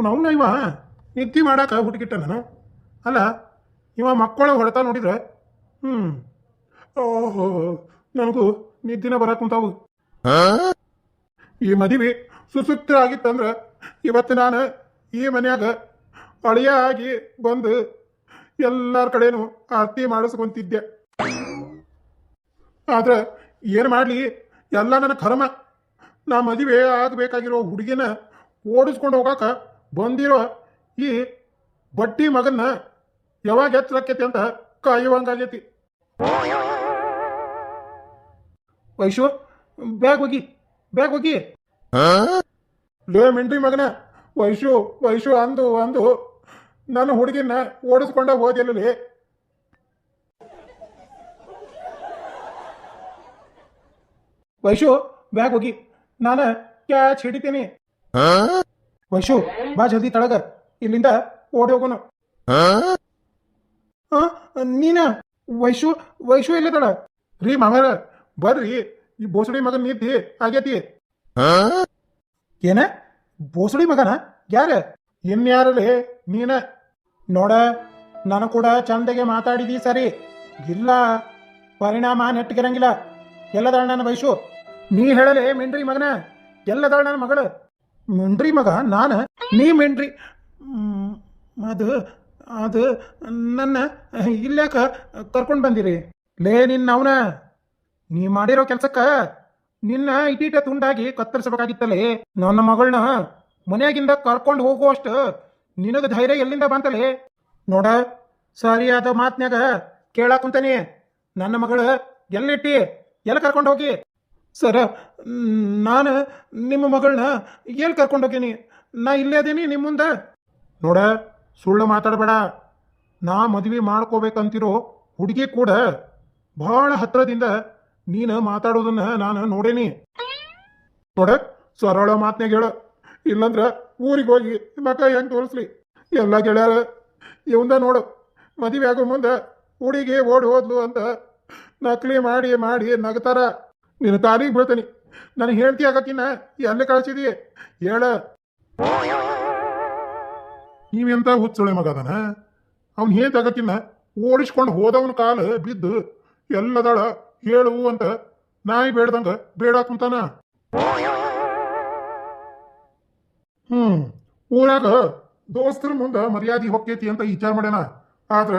ಇವ್ ಅವನ ಇವ? ನಿದ್ದೆ ಮಾಡಾಕ ಹುಡುಗಿಟ್ಟ ನಾನು? ಅಲ್ಲ ಇವ ಮಕ್ಕಳ ಹೊಡೆತ ನೋಡಿದ್ರೆ ಹ್ಞೂ ಓಹೋ ನನಗೂ ನಿದ್ದಿನ ಬರಕ್ ಕುಂತಾವು ಈ ಮದುವೆ ಸುಸೂತ್ರ ಆಗಿತ್ತಂದ್ರೆ ಇವತ್ತು ನಾನು ಈ ಮನ್ಯಾಗ ಅಳಿಯ ಆಗಿ ಬಂದು ಎಲ್ಲರ ಕಡೆನೂ ಆರತಿ ಮಾಡಿಸ್ಕೊಂತಿದ್ದೆ. ಆದ್ರೆ ಏನು ಮಾಡಲಿ? ಎಲ್ಲ ನನ್ನ ಕರ್ಮ. ನಾ ಮದುವೆ ಆಗಬೇಕಾಗಿರೋ ಹುಡುಗಿನ ಓಡಿಸ್ಕೊಂಡು ಹೋಗಾಕ ಬಂದಿರೋ ಈ ಬಟ್ಟಿ ಮಗನ್ನ ಯಾವಾಗ ಎತ್ತರಕ್ಕೈತಿ ಅಂತ ಕಾಯುವಂಗಾಗೈತಿ. ವೈಶು ಬ್ಯಾಗ್ ಹೋಗಿ ಬ್ಯಾಗ್ ಹೋಗಿ. ಲೇ ಮಿಂಡ್ರಿ ಮಗನ ವೈಶು ವೈಶು ಅಂದು ಅಂದು ನನ್ನ ಹುಡುಗಿನ ಓಡಿಸ್ಕೊಂಡ ಹೋದಿಲ್ಲ ವೈಶು ಬ್ಯಾಗ್ ಹೋಗಿ ನಾನು ಕ್ಯಾಚ್ ಹಿಡಿತೀನಿ. ವೈಶು, ಬಾ ಜಲ್ದಿ ತಳಗ ಇಲ್ಲಿಂದ ಓಡಿ ಹೋಗೋನು ಹಾ ನೀನ? ವೈಶು ವೈಶು ಎಲ್ಲಿದ್ದಾಳ ರೀ ಮಾಮರ ಬರ್ರಿ. ಈ ಬೋಸಡಿ ಮಗನ್ ನೀತಿ ಆಗೇತಿ ಏನ? ಬೋಸಡಿ ಮಗನ? ಯಾರ? ಇನ್ಯಾರೇ ನೀನ? ನೋಡ, ನಾನು ಕೂಡ ಚಂದಗೆ ಮಾತಾಡಿದಿ ಸರಿ. ಇಲ್ಲ, ಪರಿಣಾಮ ನೆಟ್ಟಗಿರಂಗಿಲ್ಲ. ಎಲ್ಲದಾಳ ನನ್ನ ವೈಶು. ನೀ ಹೇಳಲೇ ಮಿಂಡ್ರಿ ಮಗನ. ಎಲ್ಲದಾಳ ನನ್ನ ಮಗಳು. ಮಿಂಡ್ರಿ ಮಗ, ನಾನು ನೀ ಮಿಂಡ್ರಿ. ಅದು ಅದು ನನ್ನ ಇಲ್ಲಾಕ ಕರ್ಕೊಂಡು ಬಂದಿರಿ? ಲೇ, ನಿನ್ನ ಅವನ, ನೀ ಮಾಡಿರೋ ಕೆಲಸಕ್ಕೆ ನಿನ್ನ ಇಟೀಟ ತುಂಡಾಗಿ ಕತ್ತರಿಸಬೇಕಾಗಿತ್ತಲೇ. ನನ್ನ ಮಗಳನ್ನ ಮನೆಯಾಗಿಂದ ಕರ್ಕೊಂಡು ಹೋಗುವಷ್ಟು ನಿನಗೆ ಧೈರ್ಯ ಎಲ್ಲಿಂದ ಬಂತಲೇ? ನೋಡ, ಸರಿಯಾದ ಮಾತ್ನ್ಯಾಗ ಕೇಳಾಕುಂತಾನೆ ನನ್ನ ಮಗಳು ಎಲ್ಲಿಟ್ಟಿ, ಎಲ್ಲಿ ಕರ್ಕೊಂಡು ಹೋಗಿ? ಸರ, ನಾನು ನಿಮ್ಮ ಮಗಳನ್ನ ಎಲ್ಲಿ ಕರ್ಕೊಂಡೋಗೀನಿ ನಾ ಇಲ್ಲೇ ಅದೀನಿ ನಿಮ್ಮ ಮುಂದೆ. ನೋಡ, ಸುಳ್ಳು ಮಾತಾಡಬೇಡ. ನಾ ಮದುವೆ ಮಾಡ್ಕೋಬೇಕಂತಿರೋ ಹುಡುಗಿ ಕೂಡ ಬಹಳ ಹತ್ರದಿಂದ ನೀನು ಮಾತಾಡೋದನ್ನ ನಾನು ನೋಡೇನಿ. ನೋಡ, ಸರಳ ಮಾತ್ನಾಗ ಹೇಳ. ಇಲ್ಲಂದ್ರೆ ಊರಿಗೆ ಹೋಗಿ ಮಕ್ಕ ಹೆಂಗ್ ತೋರಿಸ್ಲಿ? ಎಲ್ಲ ಗೆಳೆಯರ, ಇವಂದ ನೋಡು. ಮದುವೆ ಆಗೋ ಮುಂದೆ ಹುಡುಗಿ ಓಡಿ ಹೋದ್ಲು ಅಂತ ನಕಲಿ ಮಾಡಿ ಮಾಡಿ ನಗ್ತಾರ. ನಿನ್ನ ಕಾಲಿಗೆ ಬೀಳ್ತಾನಿ. ನನಗೆ ಹೇಳ್ತಿ ಆಗಕ್ಕಿನ್ನ ಎಲ್ಲ ಕಳಿಸಿದಿ ಹೇಳ. ನೀವೆಂತ ಹುಚ್ಚಳೆ ಮಗ ಅದನ? ಅವ್ನು ಏನ್ ತಗಕ್ಕಿನ್ನ ಓಡಿಸ್ಕೊಂಡು ಹೋದವನ ಕಾಲು ಬಿದ್ದು ಎಲ್ಲದಳ ಹೇಳು ಅಂತ ನಾಯಿ ಬೇಡ್ದಂಗ ಬೇಡ ಕುಂತಾನ. ಹ್ಮ್, ಊರಾಗ ದೋಸ್ತರ ಮುಂದೆ ಮರ್ಯಾದೆ ಹೊಕ್ಕೈತಿ ಅಂತ ವಿಚಾರ ಮಾಡ್ಯಾನ. ಆದ್ರ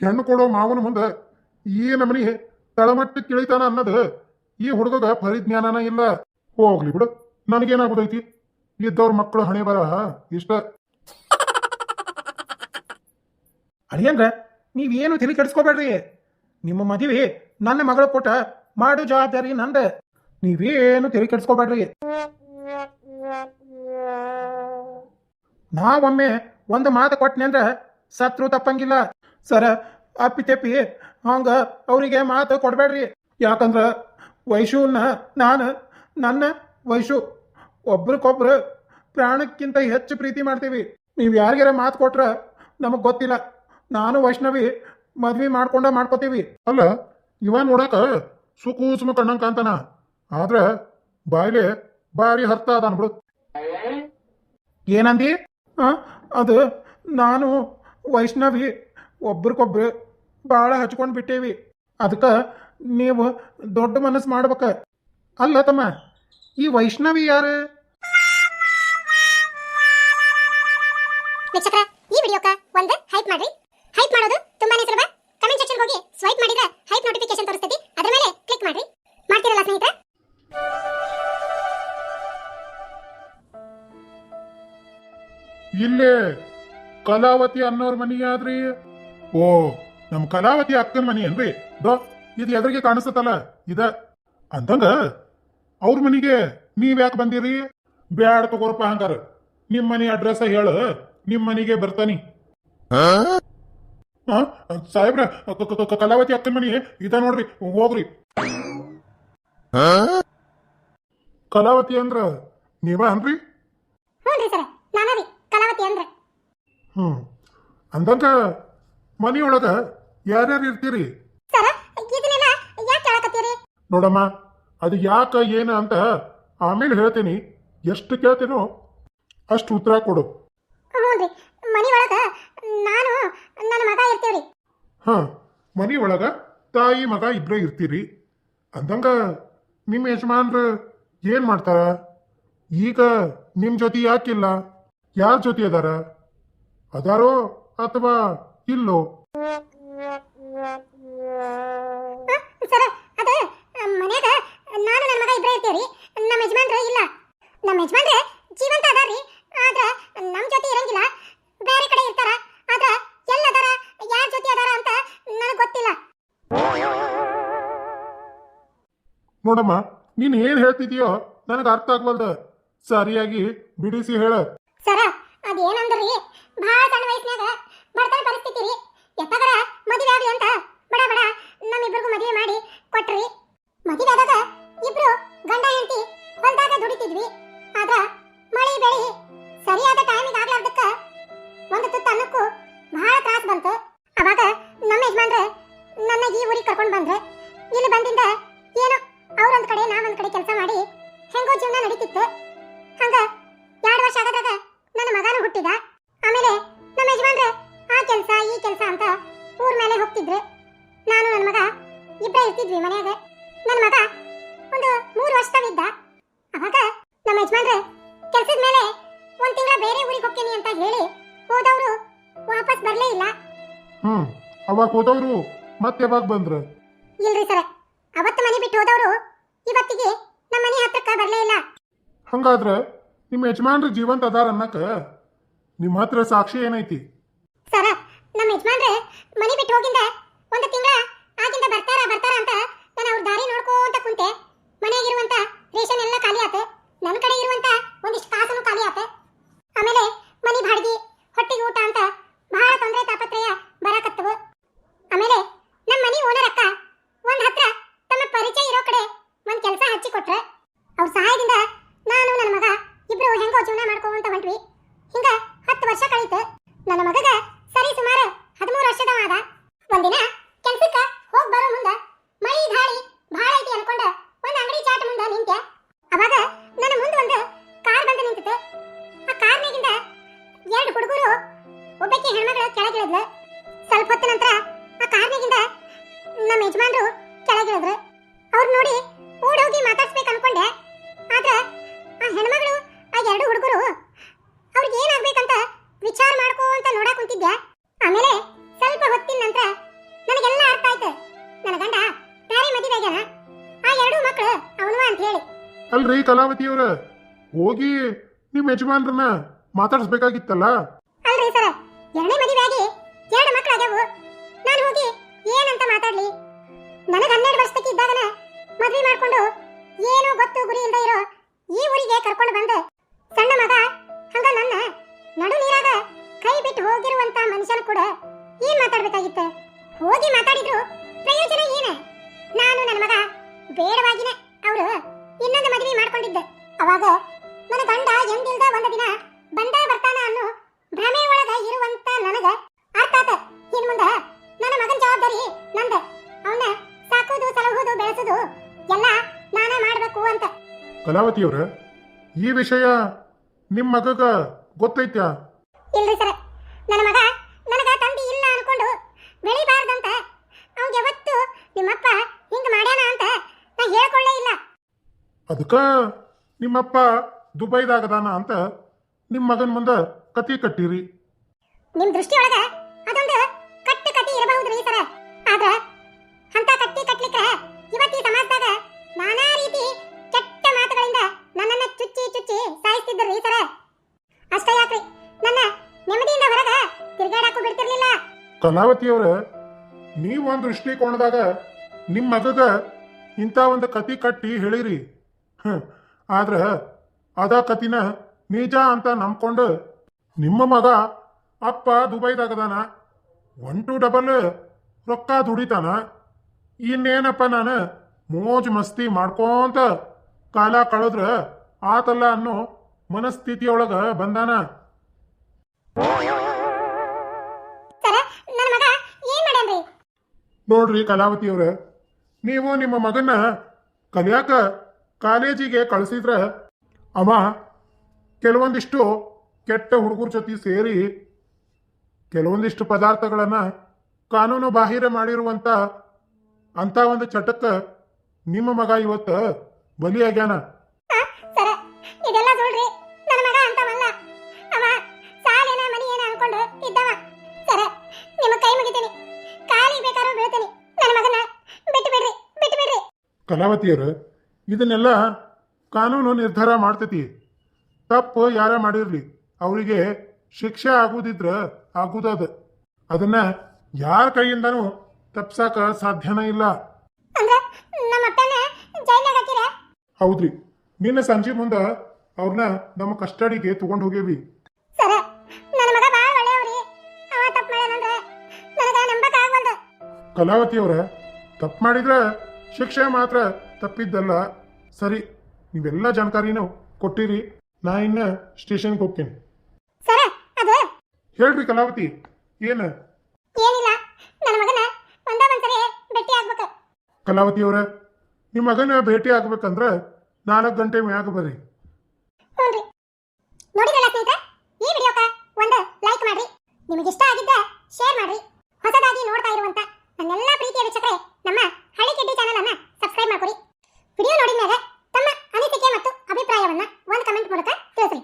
ಹೆಣ್ಣು ಕೊಡೋ ಮಾವನ ಮುಂದೆ ಈ ನಮನಿ ತಳಮಟ್ಟಕ್ಕೆ ಇಳಿತಾನ ಅನ್ನೋದು ಈ ಹುಡುಗಗ ಪರಿಜ್ಞಾನನ ಇಲ್ಲ. ಹೋಗ್ಲಿ ಬಿಡು. ನನಗೇನಾಗೋದೈತಿ? ಇದ್ದವ್ರ ಮಕ್ಕಳು ಹಣೆ ಬರ, ಇಷ್ಟ? ಅಳಿಯಂದ್ರ ನೀವೇನು ತಲೆ ಕೆಡಿಸ್ಕೋಬೇಡ್ರಿ. ನಿಮ್ಮ ಮದುವೆ ನನ್ನ ಮಗಳ ಕೊಟ್ಟ ಮಾಡು ಜವಾಬ್ದಾರಿ ನಂದ. ನೀವೇನು ತಲೆ ಕೆಡಿಸ್ಕೋಬೇಡ್ರಿ. ನಾವೊಮ್ಮೆ ಒಂದು ಮಾತು ಕೊಟ್ಟನೆ ಅಂದ್ರ ಸತ್ರು ತಪ್ಪಂಗಿಲ್ಲ. ಸರ, ಅಪ್ಪಿ ತೆಪ್ಪಿ, ಹಂಗ ಅವರಿಗೆ ಮಾತು ಕೊಡ್ಬೇಡ್ರಿ. ಯಾಕಂದ್ರ ವೈಶುವನ್ನ ನಾನು ನನ್ನ ವೈಶು ಒಬ್ರಿಗೊಬ್ರು ಪ್ರಾಣಕ್ಕಿಂತ ಹೆಚ್ಚು ಪ್ರೀತಿ ಮಾಡ್ತೀವಿ. ನೀವು ಯಾರಿಗಾರ ಮಾತು ಕೊಟ್ರೆ ನಮಗೆ ಗೊತ್ತಿಲ್ಲ. ನಾನು ವೈಷ್ಣವಿ ಮದ್ವೆ ಮಾಡ್ಕೊಂಡ ಮಾಡ್ಕೋತೀವಿ. ಅಲ್ಲ ಇವ ನೋಡಕ ಸುಕೂಸುಮ ಕಣ್ಣಂಗ್ ಕಾಂತನ ಆದ್ರೆ ಬಾಯ್ಲೆ ಬಾರಿ ಹರ್ತ ಅದ ಬಿಡು. ಏನಂದಿ? ಅದು ನಾನು ವೈಷ್ಣವಿ ಒಬ್ರಿಗೊಬ್ರು ಭಾಳ ಹಚ್ಕೊಂಡು ಬಿಟ್ಟೇವಿ. ಅದಕ್ಕೆ ನೀವು ದೊಡ್ಡ ಮನಸ್ಸು ಮಾಡ್ಬೇಕ. ಅಲ್ಲ ತಮ್ಮ ಈ ವೈಷ್ಣವಿ ಯಾರು? ವೀಕ್ಷಕರ ಈ ವಿಡಿಯೋಕ ಒಂದು ಹೈಪ್ ಮಾಡ್ರಿ. ಹೈಪ್ ಮಾಡೋದು ತುಂಬಾನೇ ಸುಲಭ. ಕಮೆಂಟ್ ಸೆಕ್ಷನ್ ಹೋಗಿ ಸ್ವೈಪ್ ಮಾಡಿದ್ರೆ ಹೈಪ್ ನೋಟಿಫಿಕೇಶನ್ ತೋರಿಸ್ತೈತಿ. ಅದ್ರ ಮೇಲೆ ಕ್ಲಿಕ್ ಮಾಡ್ರಿ. ಮಾಡ್ತಿರಲ್ಲ ಸ್ನೇಹಿತರೆ? ಇಲ್ಲೇ ಕಲಾವತಿ ಅನ್ನೋರ್ ಮನಿ ಆದ್ರಿ ಓ ನಮ್ ಕಲಾವತಿ ಅಕ್ಕನ ಮನಿ ಏನ್ರಿ? ದೋ ಇದು ಎದುರಿಗೆ ಕಾಣಿಸ್ತತಲ್ಲ? ಇದ ಅಂದಂಗ ಅವ್ರ ಮನಿಗೆ ನೀವ್ ಯಾಕೆ ಬಂದಿರಿ? ಬ್ಯಾಡ ತಗೋರಪ್ಪ ಹಂಗಾರ. ನಿಮ್ ಮನೆ ಅಡ್ರೆಸ್ ಹೇಳು ನಿಮ್ ಮನಿಗೆ ಬರ್ತಾನಿ. ಆ, ಸಾಹೇಬ್ರ ಕಲಾವತಿ ಅಕ್ಕನ ಮನಿ ಇದ ನೋಡ್ರಿ ಹೋಗ್ರಿ. ಕಲಾವತಿ ಅಂದ್ರ ನೀವ ಅನ್ರಿ? ಹ್ಞೂನ್ರಿ ಸರ್ ನಾನಾ ರೀ ಕಲಾವತಿ ಅಂದ್ರೆ. ಹ್ಮ್. ಅಂದಂಗ ಮನಿಯೊಳಗ ಯಾರ್ಯಾರು ಇರ್ತೀರಿ? ನೋಡಮ್ಮ ಅದು ಯಾಕ ಏನು ಅಂತ ಆಮೇಲೆ ಹೇಳ್ತೀನಿ. ಎಷ್ಟು ಕೇಳ್ತೀನೋ ಅಷ್ಟು ಉತ್ತರ ಕೊಡು. ಮನಿ ಒಳಗ ನಾನು ನನ್ನ ಹಾಂ ಮನಿ ಒಳಗ ತಾಯಿ ಮಗ ಇಬ್ಬರೇ ಇರ್ತೀರಿ. ಅಂದಂಗ ನಿಮ್ಮ ಯಜಮಾನ್ರು ಏನು ಮಾಡ್ತಾರ? ಈಗ ನಿಮ್ಮ ಜೊತೆ ಯಾಕಿಲ್ಲ? ಯಾರ ಜೊತೆ ಅದಾರ? ಅದಾರೋ ಅಥವಾ ಇಲ್ಲೋ? ಇರ್ತೀವ್ರಿ ನಮ್ಮ ಯಜಮಾನ್ರ ಇಲ್ಲ. ನಮ್ಮ ಯಜಮಾನ್ರೆ ಜೀವಂತ ಅದಾರ್ರಿ. ಆದ್ರೆ ನಮ್ಮ ಜೊತೆ ಇರಂಗಿಲ್ಲ. ಬೇರೆ ಕಡೆ ಇರ್ತಾರ. ಆದ್ರೆ ಎಲ್ಲಿ ಅದಾರ? ಯಾರ ಜೊತೆ ಅದಾರ ಅಂತ ನನಗೆ ಗೊತ್ತಿಲ್ಲ. ನೋಡಮ್ಮ ನೀನ್ ಏನ್ ಹೇಳ್ತಿದೀಯೋ ನನಗೆ ಅರ್ಥ ಆಗ್ವಲ್ದ. ಸರಿಯಾಗಿ ಬಿಡಿಸಿ ಹೇಳ. ಸರ ಅದೇನಂದ್ರಿ? ಬಹಳ ಸಣ್ಣ ವಯಸ್ಸಿನಾಗ ಬಡತನ ಪರಿಸ್ಥಿತಿ ರೀ. ಎತ್ತಗರ ಮದುವೆ ಆಗ್ಲಿ ಅಂತ. ಬಡ ಬಡ ನಮ್ಮಿಬ್ರಿಗೂ ಮದುವೆ ಮಾಡಿ ಕೊಟ್ರಿ. ಮದುವೆ ಆದಾಗ ಇಬ್ರು ಗಂಡ ಹೆಂಡತಿ ಹೊಲದಾಗ ದುಡಿತಿದ್ವಿ. ಆದ್ರ ಮಳೆ ಬೆಳಿ ಸರಿಯಾದ ಟೈಮಿಗೆ ಆಗ್ಲಾರ್ದಕ್ಕ ಒಂದು ತುತ್ತ ಅನ್ನಕ್ಕೂ ಬಹಳ ತ್ರಾಸ ಬಂತು. ಅವಾಗ ನಮ್ಮ ಯಜಮಾನ್ರೆ ನನ್ನ ಈ ಊರಿಗೆ ಕರ್ಕೊಂಡು ಬಂದ್ರೆ. ಇಲ್ಲಿ ಬಂದಿಂದ ಹ್ಮ್ ಅವಾಗ ಹೋದವ್ರು ಮತ್ತೆ ಯಾವಾಗ ಬಂದ್ರ? ಇಲ್ರಿ ಸರ ಅವತ್ತು ಮನೆ ಬಿಟ್ಟು ಹೋದವರು ಇವತ್ತಿಗೆ ನಮ್ಮ ಮನೆ ಹತ್ರಕ್ಕ ಬರಲೇ ಇಲ್ಲ. ಹಂಗಾದ್ರೆ ನಿಮ್ಮ ಯಜಮಾನ್ರು ಜೀವಂತ ಅದಾರ ಅನ್ನಕ ನಿಮ್ಮ ಹತ್ರ ಸಾಕ್ಷಿ ಏನೈತಿ? ಸರ ನಮ್ಮ ಯಜಮಾನ್ರೆ ಮನೆ ಬಿಟ್ಟು ಹೋಗಿಂದ ಒಂದು ತಿಂಗಳ ಆಗಿಂದ ಬರ್ತಾರ ಬರ್ತಾರ ಅಂತ ನಾನು ಅವ್ರ ದಾರಿ ನೋಡ್ಕೋಂತ ಕುಂತೆ ಮನೆಯಾಗಿರುವಂತ ರೇಷನ್ ಎಲ್ಲ ಖಾಲಿ ಆತ ನನ್ನ ಕಡೆ ಇರುವಂತ ಒಂದಿಷ್ಟು ಕಾಸನು ಖಾಲಿ ಆತ ಆಮೇಲೆ ಮನಿ ಬಾಡ್ಗಿ ಹೊಟ್ಟಿಗೆ ಊಟ ಅಂತ ಬಹಳ ತೊಂದರೆ ತಾಪತ್ರಯ ಬರಾಕತ್ತವು ಆಮೇಲೆ ನಮ್ಮ ಮನಿ ಓನರ್ ಅಕ್ಕ ಒಂದ್ ಹತ್ರ ತಮ್ಮ ಪರಿಚಯ ಇರೋ ಕಡೆ ಒಂದ್ ಕೆಲಸ ಹಚ್ಚಿ ಕೊಟ್ರೆ ಅವ್ರ ಸಹಾಯದಿಂದ ನಾನು ನನ್ನ ಮಗ ಇಬ್ರು ಹೆಂಗೋ ಜೀವನ ಮಾಡ್ಕೋಂತ ಹೊಂಟ್ವಿ ಹಿಂಗ ಹತ್ತು ವರ್ಷ ಕಳೀತು ನನ್ನ ಮಗಗ ಸರಿ ಸುಮಾರು ಹದಿಮೂರು ವರ್ಷದವಾದ ಒಂದಿನ ಕೆಲ್ಸಕ್ಕ ಹೋಗ್ ಬರೋ ಮುಂದ ಮಳಿ ಗಾಳಿ ಭಾಳ ಐತಿ ಅನ್ಕೊಂಡ ಒಂದ್ ಅಂಗಡಿ ಚಾಟ್ ಮುಂದ ನಿಂತೆ ಅವಾಗ ನನ್ನ ಮುಂದ ಒಂದು ಕಾರ್ ಬಂದು ನಿಂತಿತ್ತು. ಆ ಕಾರ್ನಾಗಿಂದ ಎರಡು ಹುಡುಗರು ಒಬ್ಬಕ್ಕೆ ಹೆಣ್ಮಗಳು ಕೆಳಗಿಳಿದ್ಲು. ಸ್ವಲ್ಪ ಹೊತ್ತಿನ ನಂತರ ಆ ಕಾರ್ನಾಗಿಂದ ನಮ್ಮ ಯಜಮಾನ್ರು ಕೆಳಗಿಳಿದ್ರು. ಅವ್ರು ನೋಡಿ ಓಡೋಗಿ ಮಾತಾಡ್ಸ್ಬೇಕು ಅನ್ಕೊಂಡೆ. ಆದ್ರೆ ಆ ಹೆಣ್ಮಗಳು ಆ ಎರಡು ಹುಡುಗರು ಅವ್ರಿಗೆ ಏನಾಗ್ಬೇಕಂತ ವಿಚಾರ ಮಾಡ್ಕೋಂತ ನೋಡಕ್ ಕುಂತಿದ್ದೆ ಆಮೇಲೆ ಸ್ವಲ್ಪ ಹೊತ್ತಿನ ನಂತರ ನನಗೆಲ್ಲ ಅರ್ಥ ಆಯ್ತು. ನನ್ನ ಗಂಡ ಬ್ಯಾರೆ ಮದುವೆ ಆಗ್ಯಾನ? ಆ ಎರಡು ಮಕ್ಕಳು ಅವನು ಅಂತ ಹೇಳಿ. ಅಲ್ರಿ ಕಲಾವತಿಯವ್ರ ಹೋಗಿ ನಿಮ್ಮ ಯಜಮಾನ್ರನ್ನ ಮಾತಾಡಿಸ್ಬೇಕಾಗಿತ್ತಲ್ಲ? ಅಲ್ರಿ ಸರ ಎರಡನೇ ಮದುವೆ ಆಗಿ ಎರಡು ಮಕ್ಕಳು ಆಗ್ಯಾವು. ನಾನು ಹೋಗಿ ಏನಂತ ಮಾತಾಡ್ಲಿ? ನನಗೆ ಹನ್ನೆರಡು ವರ್ಷಕ್ಕೆ ಇದ್ದಾಗನ ಮದ್ವೆ ಮಾಡ್ಕೊಂಡು ಏನು ಗೊತ್ತು ಗುರಿ ಇಲ್ಲದೆ ಇರೋ ಈ ಊರಿಗೆ ಕರ್ಕೊಂಡು ಬಂದೆ ಸಣ್ಣ ಮಗ ಹಂಗ ನನ್ನ ನಡು ನೀರಾಗ ಕೈ ಬಿಟ್ಟು ಹೋಗಿರುವಂತ ಮನುಷ್ಯನ ಕೂಡ ಏನ್ ಮಾತಾಡ್ಬೇಕಾಗಿತ್ತು? ಹೋಗಿ ಮಾತಾಡಿದ್ರು ಪ್ರಯೋಜನ ಏನ? ನಾನು ನನ್ನ ಮಗ ಬೇಡವಾಗಿನ ಅವರು ಇನ್ನೊಂದು ಮದುವೆ ಮಾಡ್ಕೊಂಡಿದ್ದೆ. ಅವಾಗ ನನ್ನ ಗಂಡ ಎಂದಿಲ್ದ ಒಂದ ದಿನ ಬಂದ ಬರ್ತಾನ ಅನ್ನೋ ಭ್ರಮೆ ಒಳಗ ಇರುವಂತ ನನಗ ಅರ್ಥ ಆತ. ಇನ್ ಮುಂದ ನನ್ನ ಮಗನ ಜವಾಬ್ದಾರಿ ನಂದ. ಅವನ ಸಾಕೋದು, ಸಲಹೋದು, ಬೆಳೆಸೋದು ಎಲ್ಲ ನಾನ ಮಾಡ್ಬೇಕು ಅಂತ. ಕಲಾವತಿಯವ್ರ, ಈ ವಿಷಯ ನಿಮ್ಮ ಮಗಗ ಗೊತ್ತೈತ್ಯಾ? ಇಲ್ರಿ ಸರ್. ನನ್ನ ಮಗ ನನಗ ತಂದೆ ಇಲ್ಲ ಅನ್ಕೊಂಡು ಬೆಳಿಬಾರ್ದಂತ ಅವ್ಗೆ ಯಾವತ್ತು ನಿಮ್ಮಪ್ಪ ಹಿಂಗ ಮಾಡ್ಯಾನ ಅಂತ ನಾ ಹೇಳ್ಕೊಳ್ಳೇ ಇಲ್ಲ. ಅದಕ್ಕ ನಿಮ್ಮಪ್ಪ ದುಬೈದಾಗದಾನ ಅಂತ ನಿಮ್ಮ ಮಗನ ಮುಂದೆ ಕತಿ ಕಟ್ಟಿರಿ. ನಿಮ್ ದೃಷ್ಟಿಯೊಳಗ ಕಲಾವತಿಯವ್ರ ನೀವು ಒಂದು ದೃಷ್ಟಿಕೋನದಾಗ ನಿಮ್ಮ ಮಗಗ ಇಂಥ ಒಂದು ಕತಿ ಕಟ್ಟಿ ಹೇಳಿರಿ. ಹ್ಮ್. ಆದ್ರೆ ಅದ ಕತಿನ ನಿಜ ಅಂತ ನಂಬ್ಕೊಂಡು ನಿಮ್ಮ ಮಗ ಅಪ್ಪ ದುಬೈದಾಗದಾನ? ಒನ್ ಟು ಡಬಲ್ ರೊಕ್ಕ ದುಡಿತಾನ? ಇನ್ನೇನಪ್ಪ ನಾನು ಮೋಜ್ ಮಸ್ತಿ ಮಾಡ್ಕೋಂತ ಕಾಲ ಕಳೆದ್ರೆ ಆತಲ್ಲ ಅನ್ನೋ ಮನಸ್ಥಿತಿಯೊಳಗ ಬಂದಾನ? ನೋಡ್ರಿ ಕಲಾವತಿಯವ್ರ ನೀವು ನಿಮ್ಮ ಮಗನ ಕಲಿಯಾಕ ಕಾಲೇಜಿಗೆ ಕಳಿಸಿದ್ರ ಅವ ಕೆಲವೊಂದಿಷ್ಟು ಕೆಟ್ಟ ಹುಡುಗರ ಜೊತೆ ಸೇರಿ ಕೆಲವೊಂದಿಷ್ಟು ಪದಾರ್ಥಗಳನ್ನು ಕಾನೂನು ಬಾಹಿರ ಮಾಡಿರುವಂಥ ಅಂಥ ಒಂದು ಚಟಕ್ಕೆ ನಿಮ್ಮ ಮಗ ಇವತ್ತು ಬಲಿಯಾಗ್ಯಾನ? ಕಲಾವತಿಯರು ಇದನ್ನೆಲ್ಲ ಕಾನೂನು ನಿರ್ಧಾರ ಮಾಡ್ತೈತಿ. ತಪ್ಪು ಯಾರ ಮಾಡಿರಲಿ ಅವರಿಗೆ ಶಿಕ್ಷೆ ಆಗುದಿದ್ರ ಆಗುದದ. ಅದನ್ನ ಯಾರ ಕೈಯಿಂದನೂ ತಪ್ಸಾಕ ಸಾಧ್ಯನೇ ಇಲ್ಲ. ಹೌದ್ರಿ. ನಿನ್ನ ಸಂಜೆ ಮುಂದ ಅವ್ರನ್ನ ನಮ್ಮ ಕಸ್ಟಡಿಗೆ ತಗೊಂಡ್ ಹೋಗೇವಿ ಕಲಾವತಿಯವರ ತಪ್ಪು ಮಾಡಿದ್ರೆ ಶಿಕ್ಷೆ ಮಾತ್ರ ತಪ್ಪಿದ್ದಲ್ಲ ಸರಿ ನೀವೆಲ್ಲ ಜಾಣಕಾರಿನೂ ಕೊಟ್ಟಿರಿ. ನಾ ಇನ್ನ ಸ್ಟೇಷನ್ಗೆ ಹೋಗ್ತೀನಿ. ಸರ ಅದು? ಹೇಳ್ರಿ ಕಲಾವತಿ ಏನ? ಏನಿಲ್ಲ ನನ್ನ ಮಗನ ಒಂದ ಒಂದ್ಸರಿ ಭೇಟಿ ಆಗ್ಬೇಕು. ಕಲಾವತಿಯವರ ನಿಮ್ಮ ಮಗನ ಭೇಟಿ ಆಗ್ಬೇಕಂದ್ರ ನಾಲ್ಕು ಗಂಟೆ ಮ್ಯಾಗ ಬರ್ರಿ. ಹ್ಞೂನ್ರಿ ನೋಡಿದ್ರಲ್ಲ ಸ್ನೇಹಿತರೆ ಈ ವಿಡಿಯೋಕ ಒಂದು ಲೈಕ್ ಮಾಡ್ರಿ. ನಿಮಗೆ ಇಷ್ಟ ಆಗಿದ್ದ ಶೇರ್ ಮಾಡ್ರಿ. ನನ್ನೆಲ್ಲ ಪ್ರೀತಿಯ ವೀಕ್ಷಕರೆ, ನಮ್ಮ ಹಳ್ಳಿ ಕಿಡ್ಡಿ ಚಾನೆಲ್ ಅನ್ನ ಸಬ್ಸ್ಕ್ರೈಬ್ ಮಾಡ್ಕೊಡಿ. ವಿಡಿಯೋ ನೋಡಿದ ಮೇಲೆ ತಮ್ಮ ಅನಿಸಿಕೆ ಮತ್ತು ಅಭಿಪ್ರಾಯವನ್ನ ಒಂದು ಕಮೆಂಟ್ ಮೂಲಕ ತಿಳಿಸ್ರಿ.